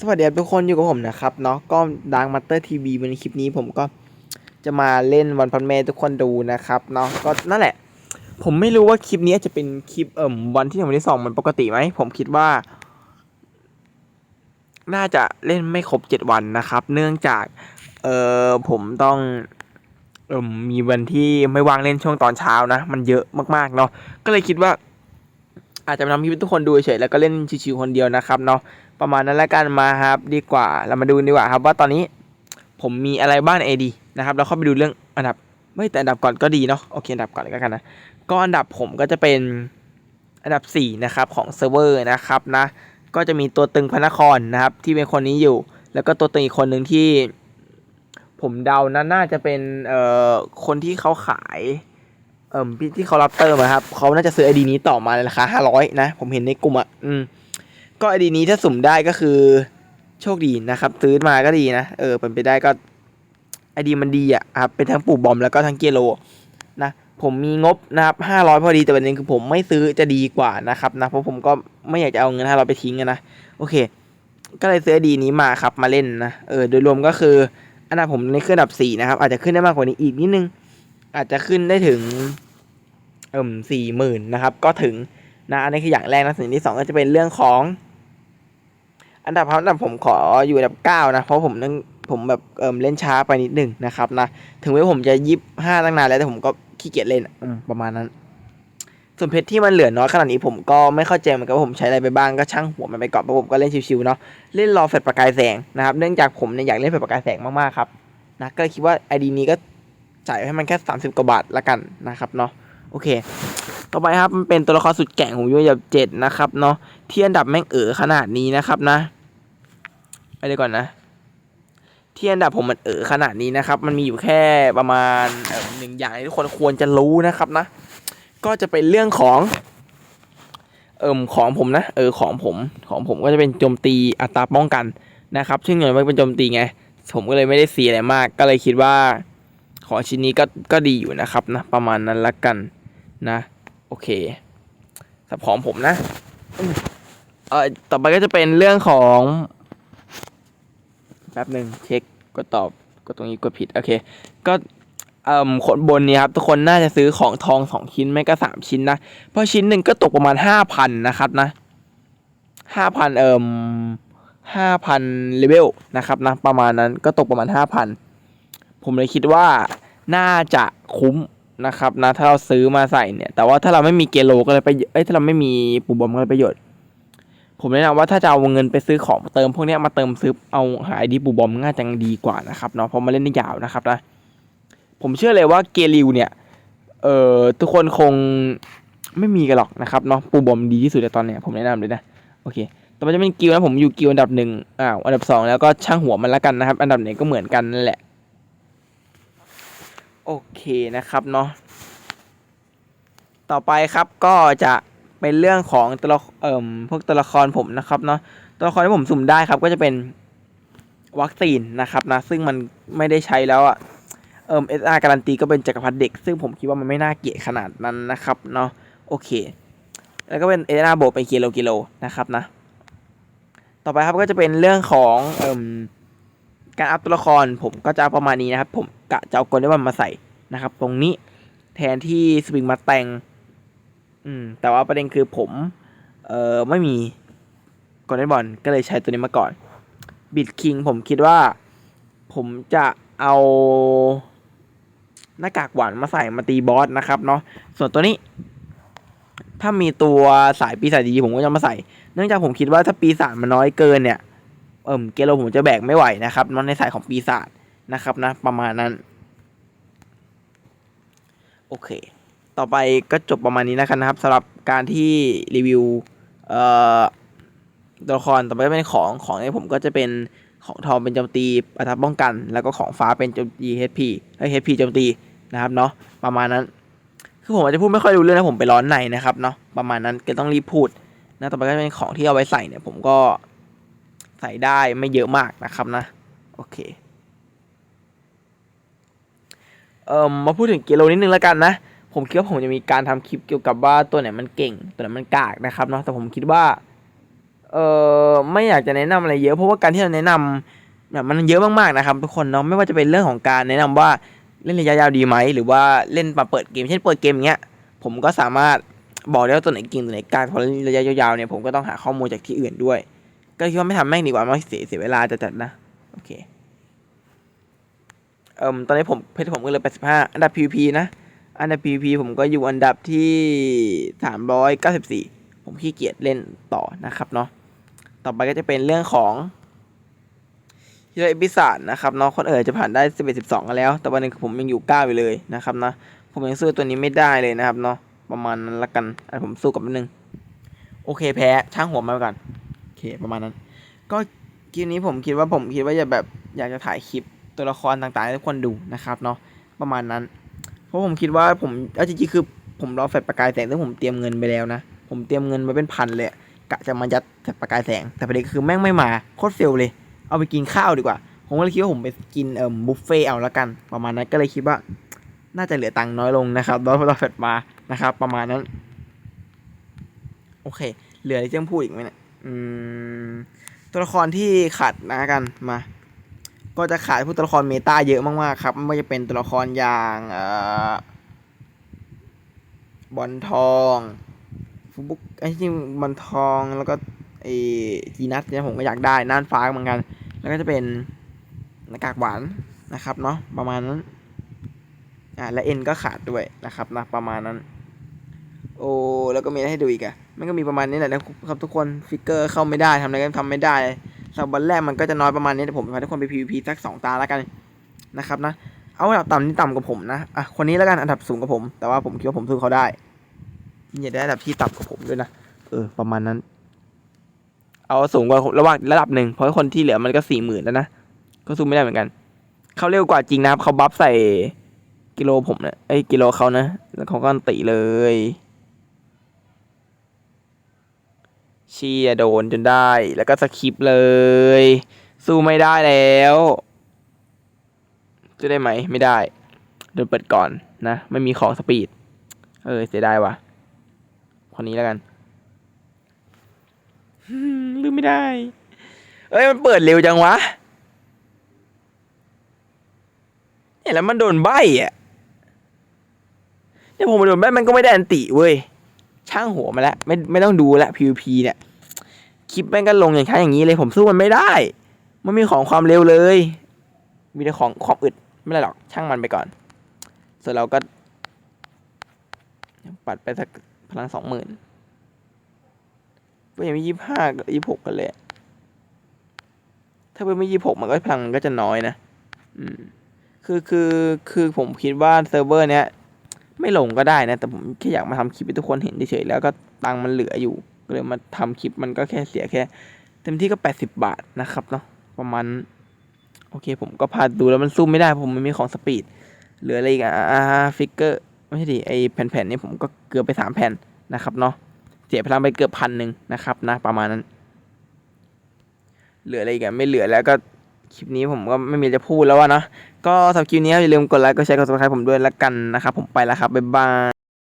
สวัสดีครับทุกคนอยู่กับผมนะครับเนาะก็ดังมัตเตอร์ทีวีในคลิปนี้ผมก็จะมาเล่นวันพันเมทุกคนดูนะครับเนาะก็นั่นแหละ ผมไม่รู้ว่าคลิปนี้จะเป็นคลิปเอ่มวันที่หนึ่งวันที่สองมันปกติไหมผมคิดว่า น่าจะเล่นไม่ครบเจ็ดวันนะครับ เนื่องจากเอ่อผมต้องเอ่มมีวันที่ไม่ว่างเล่นช่วงตอนเช้านะ มันเยอะมากๆเนาะก็เลยคิดว่า อาจจะทำคลิปให้ทุกคนดูเฉยแล้วก็เล่นชิวๆคนเดียวนะครับเนาะประมาณนั้นแล้วกันมาครับดีกว่าเรามาดูดีกว่าครับว่าตอนนี้ผมมีอะไรบ้างใน AD นะครับแล้วเข้าไปดูเรื่องอันดับไม่แต่อันดับก่อนก็ดีเนาะโอเคอันดับก่อนเลยก็กันนะก็อันดับผมก็จะเป็นอันดับ4นะครับของเซิร์ฟเวอร์นะครับนะก็จะมีตัวตึงพระนครนะครับที่เป็นคนนี้อยู่ แล้วก็ตัวตึงอีกคนหนึ่งที่ ผมเดานะน่าจะเป็นเอ่อคนที่เขาขาย เอ่อพี่ที่เขารับเติมอะครับเขาน่าจะซื้อไอดีนี้ต่อมาในราคา500นะ ผมเห็นในกลุ่มอะอืมก็ไอดีนี้ถ้าสุ่มได้ก็คือโชคดีนะครับ ซื้อมาก็ดีนะ เออเป็นไปได้ก็ไอดีมันดีอะครับเป็นทั้งปู่บอมแล้วก็ทั้งเกโลนะผมมีงบนะครับห้าร้อยพอดีแต่ประเด็นคือผมไม่ซื้อจะดีกว่านะครับนะเพราะผมก็ไม่อยากจะเอาเงินห้าร้อยไปทิ้งนะโอเค ก็เลยซื้อไอดีนี้มาครับมาเล่นนะเออโดยรวมก็คืออันดับผมในขึ้นอันดับสี่นะครับอาจจะขึ้นได้มากกว่านี้อีกนิดนึง อาจจะขึ้นได้ถึงเอิ่มสี่หมื่นนะครับ ก็ถึงนะอันนี้คืออย่างแรกนะสิ่งที่สองก็จะเป็นเรื่องของ อันดับครับอันดับผมขออยู่อันดับเก้านะ เพราะผมนึงผมแบบเอิมเล่นช้าไปนิดหนึ่งนะครับนะถึงแม้ผมจะยิบห้าตั้งนานแล้วแต่ผมก็ขี้เกียจเล่นอะอืมประมาณนั้นส่วนเพชรที่มันเหลือน้อยขนาดนี้ผมก็ไม่เข้าใจเหมือนกันว่าผมใช้อะไรไปบ้างก็ช่างหัวมันไปก่อนเพราะผมก็เล่นชิวๆเนาะเล่นรอแฟลชประกายแสงนะครับเนื่องจากผมเนี่ยอยากเล่นแฟลชประกายแสงมากๆครับนะก็เลยคิดว่าไอดีนี้ก็ จ่ายให้มันแค่ 30 กว่าบาทละกันนะครับเนาะโอเค ต่อไปครับมันเป็นตัวละครสุดแก่งผมอยู่อันดับเจ็ดนะครับเนาะที่อันดับแม่งเอ๋อขนาดนี้นะครับนะไปเลยก่อนนะ ที่อันดับผมมันเอ๋อขนาดนี้นะครับ มันมีอยู่แค่ประมาณหนึ่งอย่างที่ทุกคนควรจะรู้นะครับนะ ก็จะเป็นเรื่องของเอิมของผมนะเออของผมของผมก็จะเป็นโจมตีอัตราป้องกันนะครับ ซึ่งอย่างว่เป็นโจมตีไง ผมก็เลยไม่ได้เสียอะไรมาก ก็เลยคิดว่า ของชิ้นนี้ก็ก็ดีอยู่นะครับนะประมาณนั้นละกันนะโอเคสับของผมนะเออต่อไปก็จะเป็นเรื่องของแป๊บหนึ่งเช็คกดตอบกดตรงนี้กดผิดโอเคก็เอ่อคนบนนี้ครับทุกคนน่าจะซื้อของทองสองชิ้นไม่ก็สามชิ้นนะเพราะชิ้นหนึ่งก็ตกประมาณห้าพันนะครับนะห้าพันเอ่มห้าพันเลเวลนะครับนะประมาณนั้นก็ตกประมาณห้าพัน ผมเลยคิดว่าน่าจะคุ้มนะครับนะถ้าเราซื้อมาใส่เนี่ย แต่ว่าถ้าเราไม่มีเกโลก็เลยไปเอ้ยถ้าเราไม่มีปูบอมก็เลยประโยชน์ ผมแนะนำว่าถ้าจะเอาเงินไปซื้อของเติมพวกนี้มาเติมซื้อเอาหาไอดีปูบอมง่ายจังดีกว่านะครับเนาะเพราะมาเล่นได้ยาวนะครับนะผมเชื่อเลยว่าเกลิวเนี่ยเอ่อทุกคนคงไม่มีกันหรอกนะครับเนาะปูบอมดีที่สุดในตอนเนี้ยผมแนะนำเลยนะโอเคต่อไปจะเป็นกิลนะผมอยู่กิลอันดับหนึ่งอ้าวอันดับสองแล้วก็ช่างหัวมันละกันนะครับ อันดับไหนก็เหมือนกันนั่นแหละ โอเคนะครับเนาะต่อไปครับก็จะเป็นเรื่องของตัวละเอ่มพวกตัวละครผมนะครับเนาะตัวละครที่ผมสุ่มได้ครับก็จะเป็นวัคซีนนะครับนะซึ่งมันไม่ได้ใช้แล้วอะเอ่มเอสอาร์การันตีก็เป็นจักรพรรดิเด็ก ซึ่งผมคิดว่ามันไม่น่าเกลียดขนาดนั้นนะครับเนาะโอเค แล้วก็เป็นเอสอาร์โบไปกิโลกิโลนะครับนะ ต่อไปครับก็จะเป็นเรื่องของเอ่มการอัพตัวละครผมก็จะประมาณนี้นะครับผม กะจะเอากลได้ว่ามาใส่นะครับ ตรงนี้แทนที่สปริงมาแต่งอืมแต่ว่าประเด็นคือผม เอ่อ ไม่มีกอนเล่นบอลก็เลยใช้ตัวนี้มาก่อนบิดคิงผมคิดว่า ผมจะเอา หน้ากากหวานมาใส่มาตีบอสนะครับเนาะส่วนตัวนี้ ถ้ามีตัวสายปีศาจดีผมก็จะมาใส่ เนื่องจากผมคิดว่าถ้าปีศาจมันน้อยเกินเนี่ย เอิ่มเกโลผมจะแบกไม่ไหวนะครับนอนในสายของปีศาจ นะครับนะประมาณนั้น โอเค ต่อไปก็จบประมาณนี้นะครับนะครับสำหรับการที่รีวิวเอ่อตัวละครต่อไปเป็นของของในผมก็จะเป็นของทองเป็นโจมตีอัตราป้องกัน แล้วก็ของฟ้าเป็นโจมตี HP ให้ HP โจมตีนะครับเนาะประมาณนั้น คือผมอาจจะพูดไม่ค่อยรู้เรื่องนะผมไปร้อนในนะครับเนาะประมาณนั้นก็ต้องรีบพูดนะต่อไปก็เป็นของที่เอาไว้ใส่เนี่ยผมก็ใส่ได้ไม่เยอะมากนะครับนะ โอเค เอ่อมาพูดถึงเกโลนิดนึงแล้วกันนะ ผมคิดว่าผมจะมีการทำคลิปเกี่ยวกับว่าตัวไหนมันเก่ง ตัวไหนมันกากนะครับเนาะแต่ผมคิดว่าเอเอไม่อยากจะแนะนำอะไรเยอะเพราะว่าการที่เราแนะนำแบบมันเยอะมากๆนะครับทุกคนเนาะไม่ว่าจะเป็นเรื่องของการแนะนำว่าเล่นระยะยาวดีไหมหรือว่าเล่นมาเปิดเกมเช่นเปิดเกมอย่างเงี้ยผมก็สามารถบอกได้ว่าตัวไหนเก่งตัวไหนกางเพราะระยะยาวๆเนี่ยผมก็ต้องหาข้อมูลจากที่อื่นด้วย ก็คิดว่าไม่ทำแม่งดีกว่าไม่เสียเสียเวลาจะจัดนะโอเค เอ่มตอนนี้ผมเพชรผมก็เลย85 อันดับ PVP นะ อันดับ PVP ผมก็อยู่อันดับที่ 394 ผมขี้เกียจเล่นต่อนะครับเนาะ ต่อไปก็จะเป็นเรื่องของฮีโร่เอพิซาดนะครับเนาะ คนเอ่ยจะผ่านได้ 11 12กันแล้ว แต่วันนี้ผมยังอยู่ 9 อยู่เลยนะครับนะ ผมยังสู้ตัวนี้ไม่ได้เลยนะครับเนาะ ประมาณนั้นละกันอันผมสู้กับมันนึง โอเคแพ้ ช่างหัวมาก่อน โอเคประมาณนั้น ก็คลิปนี้ผมคิดว่าผมคิดว่าจะแบบอยากจะถ่ายคลิป ตัวละครต่างๆให้ทุกคนดูนะครับเนาะประมาณนั้น เพราะผมคิดว่าผมเอาจริงๆคือผมรอแฟลชประกายแสงซึ่งผมเตรียมเงินไปแล้วนะ ผมเตรียมเงินมาเป็นพันเลยกะจะมายัดแฟลชประกายแสง แต่ประเด็นคือแม่งไม่มาโคตรเฟลเลย เอาไปกินข้าวดีกว่า ผมก็เลยคิดว่าผมไปกินเอ่อบุฟเฟ่เอาละกัน ประมาณนั้นก็เลยคิดว่า น่าจะเหลือตังค์น้อยลงนะครับรอรอแฟลชมานะครับ ประมาณนั้น โอเค เหลืออะไรจะพูดอีกไหมเนี่ยตัวละครที่ขาดนะกันมา ก็จะขายพวกตัวละครเมตาเยอะมากๆครับ ไม่ว่าจะเป็นตัวละครอย่างบอลทองฟุบุกไอ้จริงบอลทองแล้วก็ไอ้จีนัสเนี่ยผมก็อยากได้น่านฟ้าเหมือนกัน แล้วก็จะเป็นหน้ากากหวานนะครับเนาะประมาณนั้นอ่าและเอ็นก็ขาดด้วยนะครับนะประมาณนั้น โอ้แล้วก็มีอะไรให้ดูอีกอะมันก็มีประมาณนี้แหละนะครับทุกคนฟิกเกอร์เข้าไม่ได้ทำอะไรก็ทำไม่ได้ สำหรับวันแรกมันก็จะน้อยประมาณนี้แต่ผมพาทุกคนไป PVP สักสองตาแล้วกันนะครับนะ เอาอันดับต่ำนี่ต่ำกว่าผมนะ อะ คนนี้แล้วกันอันดับสูงกว่าผม แต่ว่าผมคิดว่าผมสู้เขาได้อย่าได้อันดับที่ต่ำกว่าผมด้วยนะ เออ ประมาณนั้น เอาสูงกว่าระหว่างระดับหนึ่งเพราะคนที่เหลือมันก็สี่หมื่นแล้วนะ ก็สู้ไม่ได้เหมือนกัน เขาเร็วกว่าจริงนะครับเขาบัฟใส่กิโลผมเนะไอ้กิโลเขานะ แล้วเขาก็อันติเลย เชียโดนจนได้ แล้วก็สคิปเลย สู้ไม่ได้แล้วจะได้ไหม ไม่ได้โดนเปิดก่อนนะ ไม่มีของสปีด เออ เสียดายว่ะ คนนี้แล้วกันลืมไม่ได้ เอ้ย มันเปิดเร็วจังวะ เนี่ยแล้วมันโดนใบอะเนี่ยผมโดนใบมันก็ไม่ได้อันติเว้ย ช่างหัวมาแล้ว ไม่ไม่ต้องดูแล้ว PVP เนี่ยคลิปแม่งก็ลงอย่างช้าอย่างนี้เลยผมสู้มันไม่ได้ มันมีของความเร็วเลย มีแต่ของความอึดไม่ไรหรอกช่างมันไปก่อน ส่วนเราก็ปัดไปสักพลังสองหมื่นก็ยังไม่ยี่ห้ากับยี่หกกันเลย ถ้าเป็นไม่ยี่หกมันก็พลังมันก็จะน้อยนะ อืม คือคือคือผมคิดว่าเซิร์ฟเวอร์เนี้ย ไม่ลงก็ได้นะ แต่ผมแค่อยากมาทำคลิปให้ทุกคนเห็นเฉยๆแล้วก็ตังมันเหลืออยู่ก็เลยมาทำคลิปมันก็แค่เสียแค่ เต็มที่ก็แปดสิบาทนะครับเนาะประมาณโอเคผมก็พาดูแล้วมันสู้ไม่ได้ผมมันมีของสปีดเหลืออะไรอีกอะอ่าฟิกเกอร์ไม่ใช่ดิไอแผ่นๆนี่ผมก็เกือบไปสามแผ่นนะครับเนาะเสียพลังไปเกือบพันหนึ่งนะครับนะประมาณนั้น เหลืออะไรอีกอะไม่เหลือแล้วก็ คลิปนี้ผมก็ไม่มีจะพูดแล้วว่านะก็สำหรับคลิปนี้อย่าลืมกดไลค์กดแชร์กด subscribe ผมด้วยละกันนะครับผมไปแล้วครับบ๊ายบาย